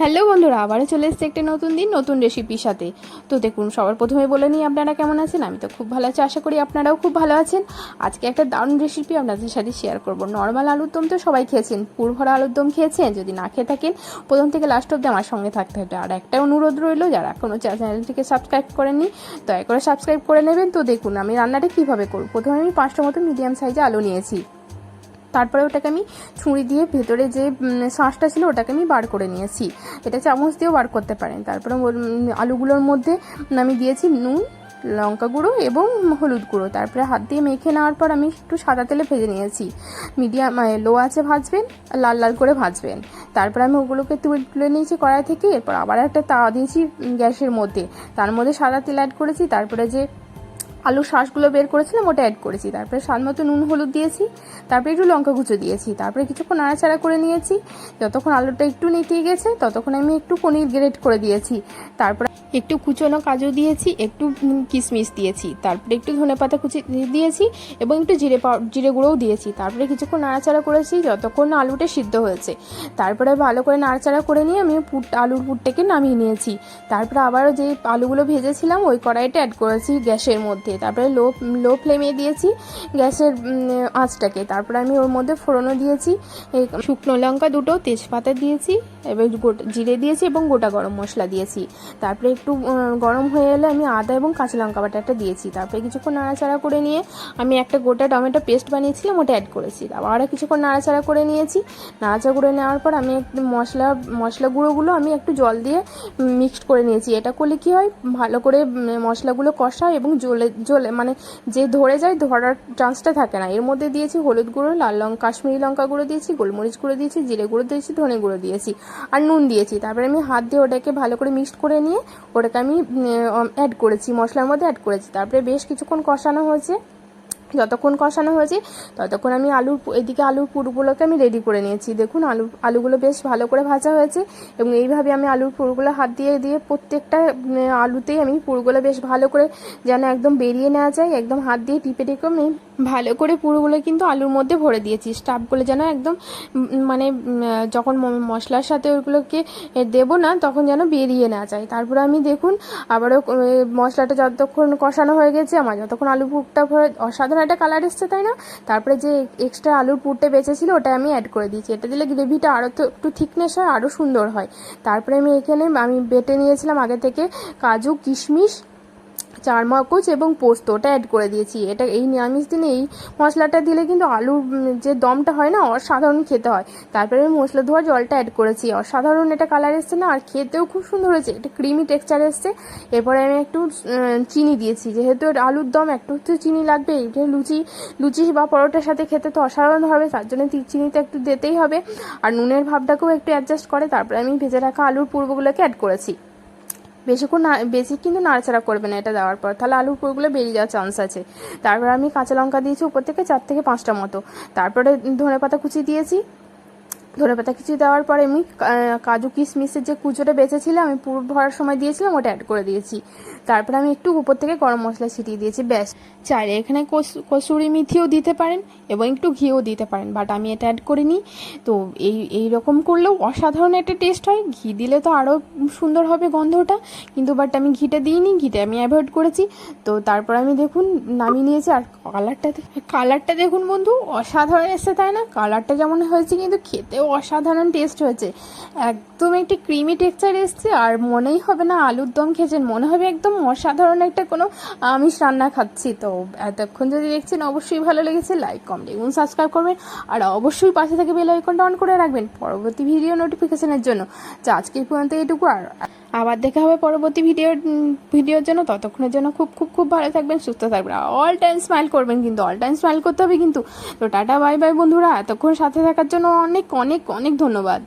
Hello বন্ধুরা, আবারও চলে এসেছে একটি নতুন দিন, নতুন রেসিপির সাথে। তো দেখুন, সবার প্রথমে বলে নিই, আপনারা কেমন আছেন? আমি তো খুব ভালো আছি, আশা করি আপনারাও খুব ভালো আছেন। আজকে একটা দারুণ রেসিপি আপনাদের সাথে শেয়ার করব। নর্মাল আলুর দম তো সবাই খেয়েছেন পুরভরা আলুর দম খেয়েছেন, যদি না খেয়ে থাকেন, প্রথম থেকে লাস্ট অব্দি আমার সঙ্গে থাকতে হবে। আর একটা অনুরোধ রইল, যারা এখনও চ্যানেলটিকে সাবস্ক্রাইব করেননি, দয়া করে সাবস্ক্রাইব করে নেবেন। তো দেখুন, আমি রান্নাটা কীভাবে করব? প্রথমে আমি পাঁচটা মতো মিডিয়াম সাইজে আলু নিয়েছি। তারপরে ওটাকে আমি ছুরি দিয়ে ভেতরে যে শাঁসটা ছিল ওটাকে আমি বার করে নিয়েছি। এটা চামচ দিয়েও বার করতে পারেন। তারপরে আলুগুলোর মধ্যে আমি দিয়েছি নুন, লঙ্কা গুঁড়ো এবং হলুদ গুঁড়ো। তারপরে হাত দিয়ে মেখে নেওয়ার পর আমি একটু সাদা তেলে ভেজে নিয়েছি। মিডিয়াম লো আছে ভাজবেন, লাল লাল করে ভাজবেন। তারপর আমি ওগুলোকে তুলে তুলে নিয়েছি কড়াই থেকে। এরপর আবার একটা তাওয়া দিয়েছি গ্যাসের মধ্যে। তার মধ্যে সাদা তেল অ্যাড করেছি। তারপরে যে আলুর শাঁসগুলো বের করেছিলাম, ওটা অ্যাড করেছি। তারপরে স্বাদ মতো নুন, হলুদ দিয়েছি, তারপরে একটু লঙ্কা কুচো দিয়েছি, তারপরে কিছুক্ষণ নাড়াচাড়া করে নিয়েছি। যতক্ষণ আলুটা একটু নেতিয়ে গেছে, ততক্ষণ আমি একটু পনির গ্রেট করে দিয়েছি। তারপরে একটু কুচোনো কাজু দিয়েছি, একটু কিশমিশ দিয়েছি, তারপরে একটু ধনেপাতা কুচি দিয়েছি এবং একটু জিরে পাউ- জিরে গুঁড়োও দিয়েছি। তারপরে কিছুক্ষণ নাড়াচাড়া করেছি যতক্ষণ না আলুটা সিদ্ধ হয়েছে। তারপরে ভালো করে নাড়াচাড়া করে নিয়ে আমি পুট আলুর পুরটাকে নামিয়ে নিয়েছি। তারপরে আবারও যে আলুগুলো ভেজেছিলাম, ওই কড়াইটা অ্যাড করেছি গ্যাসের মধ্যে। তারপরে লো লো ফ্লেমে দিয়েছি গ্যাসের আঁচটাকে। তারপরে আমি ওর মধ্যে ফোড়নও দিয়েছি। শুকনো লঙ্কা দুটো, তেজপাতা দিয়েছি, এবার গোটা, জিরে দিয়েছি এবং গোটা গরম মশলা দিয়েছি। তারপরে একটু গরম হয়ে এলে আমি আদা এবং কাঁচা লঙ্কা বাটাটা দিয়েছি। তারপরে কিছুক্ষণ নাড়াচাড়া করে নিয়ে আমি একটা গোটা টমেটো পেস্ট বানিয়েছিলাম, ওটা অ্যাড করেছি। আবারও কিছুক্ষণ নাড়াচাড়া করে নিয়েছি। নাড়াচাড়া করে নেওয়ার পর আমি একটু মশলা মশলা গুঁড়োগুলো আমি একটু জল দিয়ে মিক্সড করে নিয়েছি। এটা করলে কী হয়? ভালো করে মশলাগুলো কষায় এবং জলে জলে মানে যে ধরে যায় ধরার চান্সটা থাকে না। এর মধ্যে দিয়েছি হলুদ গুঁড়ো, লাল লঙ্কা কাশ্মীরি লঙ্কা গুঁড়ো দিয়েছি, গোলমরিচ গুঁড়ো দিয়েছি, জিরে গুঁড়ো দিয়েছি, ধনে গুঁড়ো দিয়েছি, আর নুন দিয়েছি। তারপরে আমি হাত দিয়ে ওটাকে ভালো করে মিক্সড করে নিয়ে ওটাকে আমি অ্যাড করেছি, মশলার মধ্যে অ্যাড করেছি। তারপরে বেশ কিছুক্ষণ কষানো হয়েছে। যতক্ষণ কষানো হয়েছে, ততক্ষণ আমি আলুর এদিকে আলুর পুরগুলোকে আমি রেডি করে নিয়েছি। দেখুন, আলু, আলুগুলো বেশ ভালো করে ভাজা হয়েছে এবং এইভাবে আমি আলুর পুরগুলো হাত দিয়ে দিয়ে প্রত্যেকটা আলুতেই আমি পুরগুলো বেশ ভালো করে যেন একদম বেরিয়ে নেওয়া যায়, একদম হাত দিয়ে টিপে টিপে আমি ভালো করে পুরোগুলো কিন্তু আলুর মধ্যে ভরে দিয়েছি। স্টাফগুলো যেন একদম মানে যখন মশলার সাথে ওইগুলোকে দেবো না, তখন যেন বেরিয়ে না যায়। তারপরে আমি দেখুন, আবারও মশলাটা যতক্ষণ কষানো হয়ে গেছে, আমার যতক্ষণ আলু পুরটা ভরে, অসাধারণ একটা কালার এসছে, তাই না? তারপরে যে এক্সট্রা আলুর পুরটা বেঁচেছিল, ওটা আমি অ্যাড করে দিয়েছি। এটা দিলে গ্রেভিটা আরও তো একটু থিকনেস হয় আরও সুন্দর হয়। তারপরে আমি এখানে, আমি বেটে নিয়েছিলাম আগে থেকে কাজু, কিশমিশ চারমগজ এবং পোস্ত, ওটা অ্যাড করে দিয়েছি। এটা এই নিরামিষ দিনে এই মশলাটা দিলে কিন্তু আলুর যে দমটা হয় না, অসাধারণ খেতে হয়। তারপরে মশলা ধোয়া জলটা অ্যাড করেছি। অসাধারণ এটা কালার এসছে না, আর খেতেও খুব সুন্দর হয়েছে। এটা ক্রিমি টেক্সচার এসছে। এরপরে আমি একটু চিনি দিয়েছি। যেহেতু আলুর দম, একটু তো চিনি লাগবে। এটা লুচি লুচি বা পরোটার সাথে খেতে তো অসাধারণ হবে, তার জন্য চিনিটা একটু দিতেই হবে। আর নুনের ভাবটাকেও একটু অ্যাডজাস্ট করে, তারপরে আমি ভেজে রাখা আলুর পুরগুলোকে অ্যাড করেছি। বেশিক্ষণ বেশি কিন্তু নাড়াচাড়া করবে না এটা দেওয়ার পর। তাহলে আলুর পুরগুলো বেরিয়ে যাওয়ার চান্স আছে। তারপর আমি কাঁচা লঙ্কা দিয়েছি উপর থেকে চার থেকে পাঁচটা মতো। তারপরে ধনে পাতা কুচি দিয়েছি। ধনে পাতা কিছু দেওয়ার পরে আমি কাজু কিশমিশের যে কুচোটা বেঁচেছিলাম, আমি পুরো ভরার সময় দিয়েছিলাম, ওটা অ্যাড করে দিয়েছি। তারপরে আমি একটু উপর থেকে গরম মশলা ছিটিয়ে দিয়েছি, ব্যাস। চাইলে এখানে কস- কসুরি মেথিও দিতে পারেন এবং একটু ঘিও দিতে পারেন বাট আমি এটা অ্যাড করিনি। তো এই এই রকম করলেও অসাধারণ একটা টেস্ট হয়। ঘি দিলে তো আরও সুন্দর হবে গন্ধটা, কিন্তু বাট আমি ঘিটা দিইনি, ঘিটা আমি অ্যাভয়েড করেছি। তো তারপর আমি দেখুন, নামিয়ে নিয়েছি, আর কালারটা কালারটা দেখুন বন্ধু, অসাধারণ এসছে, তাই না? কালারটা যেমন হয়েছে, কিন্তু খেতেও অসাধারণ টেস্ট হয়েছে। একদম একটি ক্রিমি টেক্সচার এসছে, আর মনেই হবে না আলুর দম খেয়েছেন মনে হবে একদম অসাধারণ একটা কোনো আমিষ রান্না খাচ্ছি। তো এতক্ষণ যদি দেখছেন, অবশ্যই ভালো লেগেছে লাইক কমেন্ট এবং সাবস্ক্রাইব করবেন। আর অবশ্যই পাশে থেকে বেল আইকনটা অন করে রাখবেন পরবর্তী ভিডিও নোটিফিকেশনের জন্য। তো আজকে পর্যন্ত এটুকু আর আবার দেখা হবে পরবর্তী ভিডিও ভিডিওর জন্য। ততক্ষণের জন্য খুব খুব খুব ভালো থাকবেন, সুস্থ থাকবেন। অল টাইম স্মাইল করবেন কিন্তু অল টাইম স্মাইল করতে হবে কিন্তু। তো টাটা বাই বাই বন্ধুরা। এতক্ষণ সাথে থাকার জন্য অনেক অনেক অনেক ধন্যবাদ।